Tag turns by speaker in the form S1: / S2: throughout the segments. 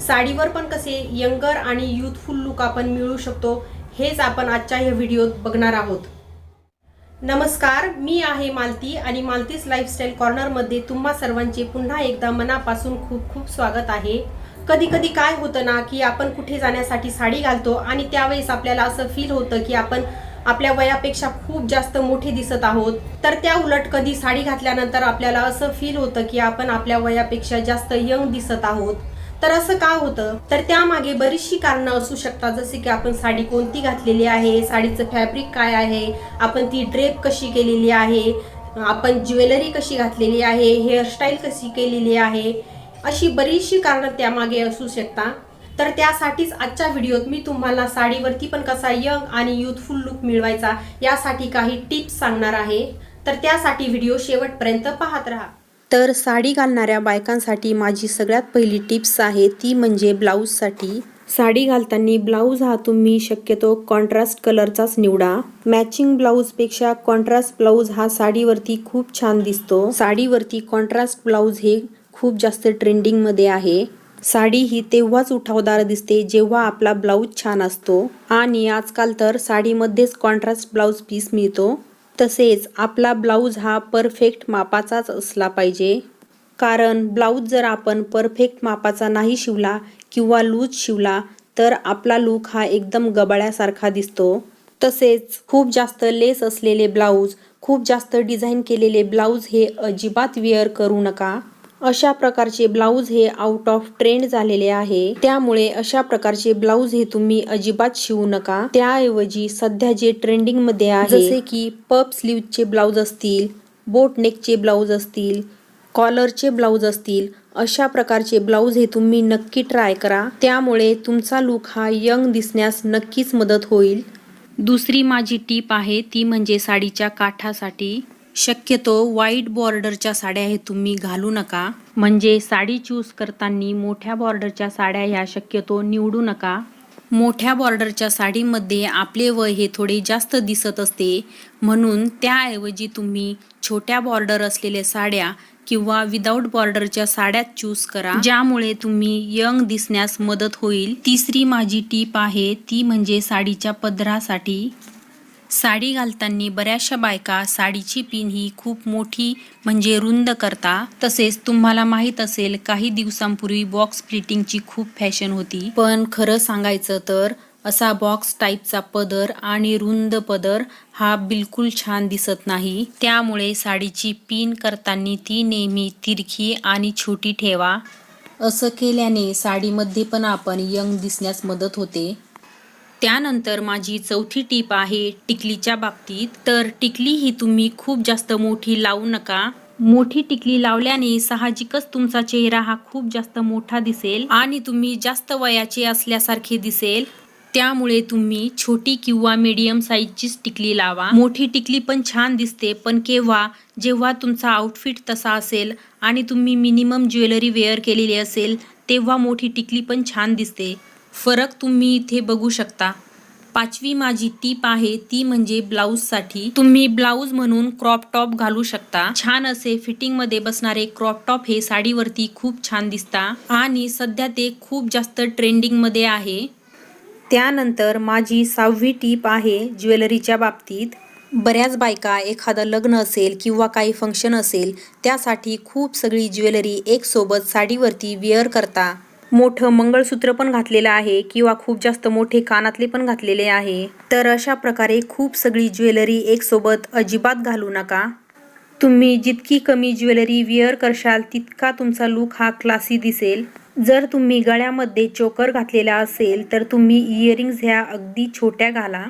S1: साडीवर पण कसे यंगर आणि युथफुल लुक आपण मिळू शकतो हेच आपण आजच्या या व्हिडिओत बघणार आहोत. नमस्कार मी आहे मालती आणि मालतीस लाईफस्टाईल कॉर्नरमध्ये तुम्हा सर्वांचे पुन्हा एकदा मनापासून खूप खूप स्वागत आहे. कधी कधी काय होतं ना की आपण कुठे जाण्यासाठी साडी घालतो आणि त्यावेळेस आपल्याला असं फील होतं की आपण आपल्या वयापेक्षा खूप जास्त मोठे दिसत आहोत. तर त्या उलट कधी साडी घातल्यानंतर आपल्याला असं फील होतं की आपण आपल्या वयापेक्षा जास्त यंग दिसत आहोत. तर असं का होतं? तर त्यामागे बरीचशी कारणं असू शकतात. जसे की आपण साडी कोणती घातलेली आहे? साडीचं फॅब्रिक काय आहे? आपण ती ड्रेप कशी केलेली आहे? आपण ज्वेलरी कशी घातलेली आहे? हेअरस्टाईल कशी केलेली आहे? अशी बरीचशी कारणं त्यामागे असू शकतात. तर त्यासाठीच आजच्या व्हिडिओत मी तुम्हाला साडीवरती पण कसा यंग आणि युथफुल लुक मिळवायचा यासाठी काही टिप्स सांगणार आहे. तर त्यासाठी व्हिडिओ शेवटपर्यंत पाहत राहा. तर साडी घालणाऱ्या बायकांसाठी माझी सगळ्यात पहिली टिप्स आहे ती म्हणजे ब्लाऊजसाठी. साडी घालताना ब्लाऊज हा तुम्ही शक्यतो कॉन्ट्रास्ट कलरचाच निवडा. मॅचिंग ब्लाऊजपेक्षा कॉन्ट्रास्ट ब्लाऊज हा साडीवरती खूप छान दिसतो. साडीवरती कॉन्ट्रास्ट ब्लाऊज हे खूप जास्त ट्रेंडिंगमध्ये आहे. साडी ही तेव्हाच उठावदार दिसते जेव्हा आपला ब्लाऊज छान असतो. आणि आजकाल तर साडीमध्येच कॉन्ट्रास्ट ब्लाऊज पीस मिळतो. तसेच आपला ब्लाऊज हा परफेक्ट मापाचाच असला पाहिजे. कारण ब्लाऊज जर आपण परफेक्ट मापाचा नाही शिवला किंवा लूज शिवला तर आपला लूक हा एकदम गबाळ्यासारखा दिसतो. तसेच खूप जास्त लेस असलेले ब्लाऊज खूप जास्त डिझाईन केलेले ब्लाऊज हे अजिबात वेअर करू नका. अशा प्रकारचे ब्लाऊज हे आउट ऑफ ट्रेंड झालेले आहे. त्यामुळे अशा प्रकारचे ब्लाऊज हे तुम्ही अजिबात शिवू नका. त्याऐवजी सध्या जे ट्रेंडिंगमध्ये आहे जसे की पप स्लीवचे ब्लाऊज असतील बोट नेकचे ब्लाऊज असतील कॉलरचे ब्लाऊज असतील अशा प्रकारचे ब्लाऊज हे तुम्ही नक्की ट्राय करा. त्यामुळे तुमचा लुक हा यंग दिसण्यास नक्कीच मदत होईल. दुसरी माझी टीप आहे ती म्हणजे साडीच्या काठासाठी. शक्यतो वाईट बॉर्डरच्या साड्या हे तुम्ही घालू नका. म्हणजे साडी चूज करताना मोठ्या बॉर्डरच्या साड्या ह्या शक्यतो निवडू नका. मोठ्या बॉर्डरच्या साडीमध्ये आपले वय हे थोडे जास्त दिसत असते. म्हणून त्याऐवजी तुम्ही छोट्या बॉर्डर असलेल्या साड्या किंवा विदाऊट बॉर्डरच्या साड्यात चूज करा. ज्यामुळे तुम्ही यंग दिसण्यास मदत होईल. तिसरी माझी टीप आहे ती म्हणजे साडीच्या पदरासाठी. साडी घालताना बऱ्याचशा बायका साडीची पिन ही खूप मोठी म्हणजे रुंद करता. तसेच तुम्हाला माहीत असेल काही दिवसांपूर्वी बॉक्स प्लिटिंगची खूप फॅशन होती. पण खरं सांगायचं तर असा बॉक्स टाईपचा पदर आणि रुंद पदर हा बिलकुल छान दिसत नाही. त्यामुळे साडीची पिन करताना ती नेहमी तिरखी आणि छोटी ठेवा. असं केल्याने साडीमध्ये पण आपण यंग दिसण्यास मदत होते. त्यानंतर माझी चौथी टीप आहे टिकलीच्या बाबतीत. तर टिकली ही तुम्ही खूप जास्त मोठी लावू नका. मोठी टिकली लावल्याने साहजिकच तुमचा चेहरा हा खूप जास्त मोठा दिसेल आणि तुम्ही जास्त वयाचे असल्यासारखे दिसेल. त्यामुळे तुम्ही छोटी किंवा मीडियम साईजचीच टिकली लावा. मोठी टिकली पण छान दिसते पण केव्हा जेव्हा तुमचा आउटफिट तसा असेल आणि तुम्ही मिनिमम ज्वेलरी वेअर केलेली असेल तेव्हा मोठी टिकली पण छान दिसते. फरक तुम्ही इथे बघू शकता. पाचवी माझी टीप आहे ती म्हणजे ब्लाऊजसाठी. तुम्ही ब्लाऊज म्हणून क्रॉप टॉप घालू शकता. छान असे फिटिंगमध्ये बसणारे क्रॉप टॉप हे साडीवरती खूप छान दिसता. आणि सध्या ते खूप जास्त ट्रेंडिंगमध्ये आहे. त्यानंतर माझी सहावी टीप आहे ज्वेलरीच्या बाबतीत. बऱ्याच बायका एखादं लग्न असेल किंवा काही फंक्शन असेल त्यासाठी खूप सगळी ज्वेलरी एकसोबत साडीवरती वेअर करता. मोठं मंगळसूत्र पण घातलेलं आहे किंवा खूप जास्त मोठे कानातले पण घातलेले आहे. तर अशा प्रकारे खूप सगळी ज्वेलरी एकसोबत अजिबात घालू नका. तुम्ही जितकी कमी ज्वेलरी विअर करशाल तितका तुमचा लुक हा क्लासी दिसेल. जर तुम्ही गळ्यामध्ये चोकर घातलेला असेल तर तुम्ही इयरिंग्स ह्या अगदी छोट्या घाला.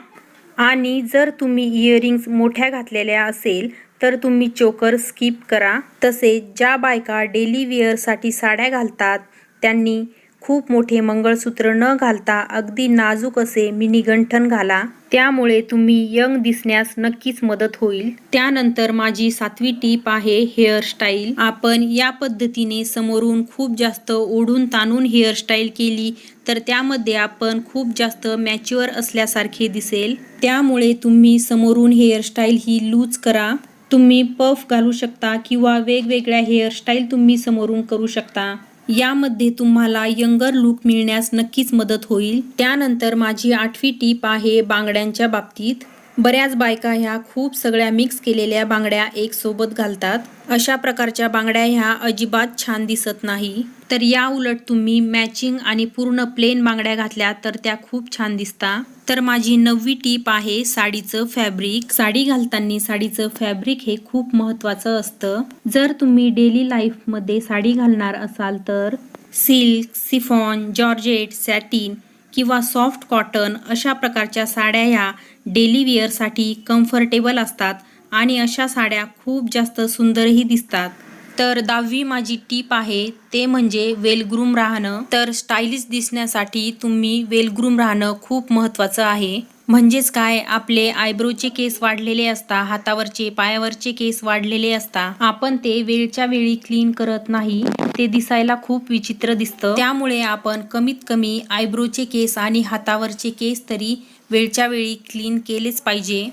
S1: आणि जर तुम्ही इयरिंग्स मोठ्या घातलेल्या असेल तर तुम्ही चोकर स्किप करा. तसेच ज्या बायका डेली वेअरसाठी साड्या घालतात त्यांनी खूप मोठे मंगळसूत्र न घालता अगदी नाजूक असे मिनीगंठन घाला. त्यामुळे तुम्ही यंग दिसण्यास नक्कीच मदत होईल. त्यानंतर माझी सातवी टीप आहे हेअरस्टाईल आपण या पद्धतीने समोरून खूप जास्त ओढून ताणून हेअरस्टाईल केली तर त्यामध्ये आपण खूप जास्त मॅच्युअर असल्यासारखे दिसेल. त्यामुळे तुम्ही समोरून हेअरस्टाईल ही लूज करा. तुम्ही पफ घालू शकता किंवा वेगवेगळ्या हेअरस्टाईल तुम्ही समोरून करू शकता. यामध्ये तुम्हाला यंगर लुक मिळण्यास नक्कीच मदत होईल. त्यानंतर माझी आठवी टीप आहे बांगड्यांच्या बाबतीत. बऱ्याच बायका ह्या खूप सगळ्या मिक्स केलेल्या बांगड्या एक सोबत घालतात. अशा प्रकारच्या बांगड्या ह्या अजिबात छान दिसत नाही. तर या उलट तुम्ही मॅचिंग आणि पूर्ण प्लेन बांगड्या घातल्या तर त्या खूप छान दिसता. तर माझी नववी टीप आहे साडीचं फॅब्रिक साडी घालताना साडीचं फॅब्रिक हे खूप महत्त्वाचं असतं. जर तुम्ही डेली लाईफमध्ये साडी घालणार असाल तर सिल्क सिफॉन जॉर्जेट सॅटिन किंवा सॉफ्ट कॉटन अशा प्रकारच्या साड्या ह्या डेली वेअरसाठी कम्फर्टेबल असतात आणि अशा साड्या खूप जास्त सुंदरही दिसतात. तर दहावी माझी टीप आहे ते म्हणजे वेलग्रूम राहणं. तर स्टायलिश दिसण्यासाठी तुम्ही वेलग्रूम राहणं खूप महत्त्वाचं आहे. म्हणजेच काय? आपले आयब्रोचे केस वाढलेले असता हातावरचे पायावरचे केस वाढलेले असता आपण ते वेळच्या वेळी क्लीन करत नाही ते दिसायला खूप विचित्र दिसतं. त्यामुळे आपण कमीत कमी आयब्रोचे केस आणि हातावरचे केस तरी वेळच्या वेळी क्लीन केलेच पाहिजे.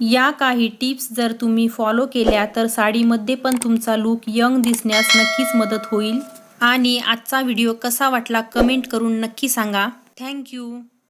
S1: या काही टिप्स जर तुम्ही फॉलो केल्या तर साडीमध्ये पण तुमचा लुक यंग दिसण्यास नक्कीच मदत होईल. आणि आजचा व्हिडिओ कसा वाटला कमेंट करून नक्की सांगा. थँक्यू